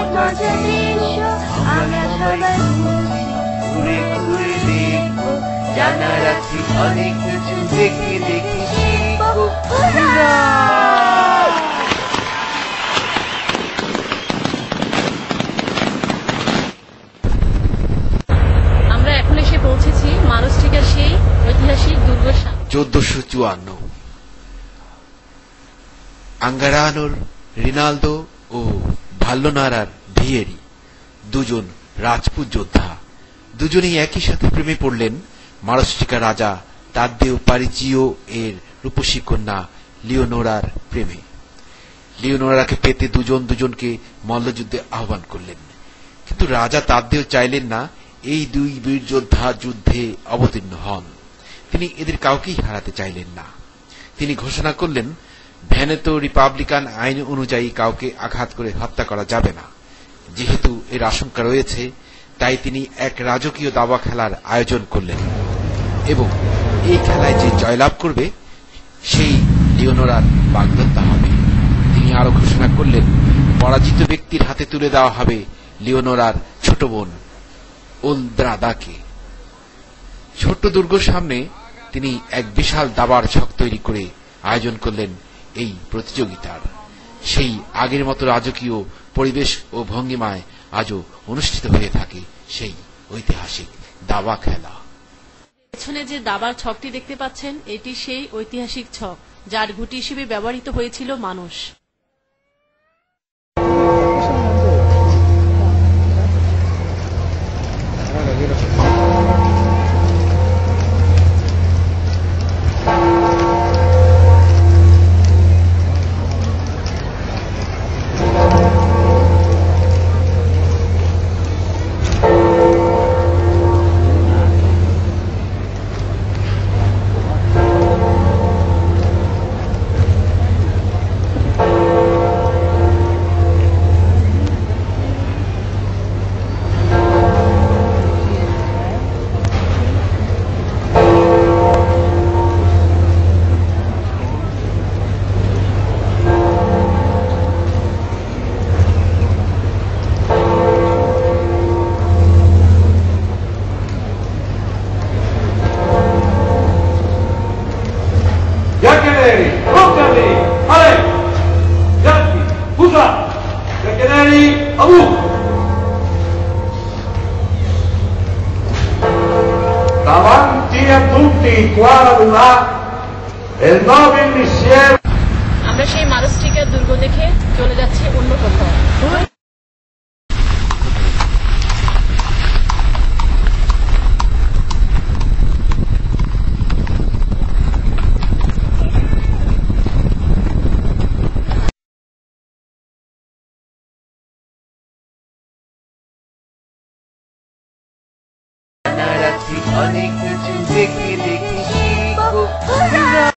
একটা দৃশ্য আমরা সবাই ঘুরে ঘুরে দেখব জানার আছে অনেক কিছু দেখে দেখে শিখব। আমরা এখন এসে পৌঁছেছি মানসটিকার সেই ঐতিহাসিক সামনে চোদ্দশো চুয়ান্ন। আঙ্গারানোর রিনালদো ও ভাল্লোনারার ভিয়েরি, দুজন রাজপুত যোদ্ধা। দুজনেই একই সাথে প্রেমে পড়লেন। মারস্টিকা রাজা তাদ্দেও পারিচিও এর রূপসী কন্যা লিওনোরার প্রেমে। লিওনোরাকে পেতে দুজন দুজনকে মল্লযুদ্ধে আহ্বান করলেন। কিন্তু রাজা তাদ্দেও চাইলেন না এই দুই বীর যোদ্ধা যুদ্ধে অবতীর্ণ হন। তিনি এদের কাউকেই হারাতে চাইলেন না। তিনি ঘোষণা করলেন ভ্যানেতো রিপাবলিকান আইন অনুযায়ী কাউকে আঘাত করে হত্যা করা যাবে না। যেহেতু এর আশঙ্কা রয়েছে, তাই তিনি এক রাজকীয় দাবা খেলার আয়োজন করলেন এবং এই খেলায় যে জয়লাভ করবে, সেই লিওনোরার বাগদত্তা হবে। তিনি আরও ঘোষণা করলেন, পরাজিত ব্যক্তির হাতে তুলে দেওয়া হবে লিওনোরার ছোট বোন ওলদ্রাদাকে। ছোট্ট দুর্গর সামনে তিনি এক বিশাল দাবার ছক তৈরি করে আয়োজন করলেন এই প্রতিযোগিতার। সেই আগের মতো রাজকীয় পরিবেশ ও ভঙ্গিমায় আজও অনুষ্ঠিত হয়ে থাকে সেই ঐতিহাসিক দাবা খেলা। পেছনে যে দাবার ছকটি দেখতে পাচ্ছেন, এটি সেই ঐতিহাসিক ছক, যার গুটি হিসেবে ব্যবহৃত হয়েছিল মানুষ। Davanti a tutti qua là il nobile missiero আমরা সেই মানসটিকার দুর্গ দেখে চলে যাচ্ছি অন্য কোথাও Taxi connected to Ziggy Diggy Sheep.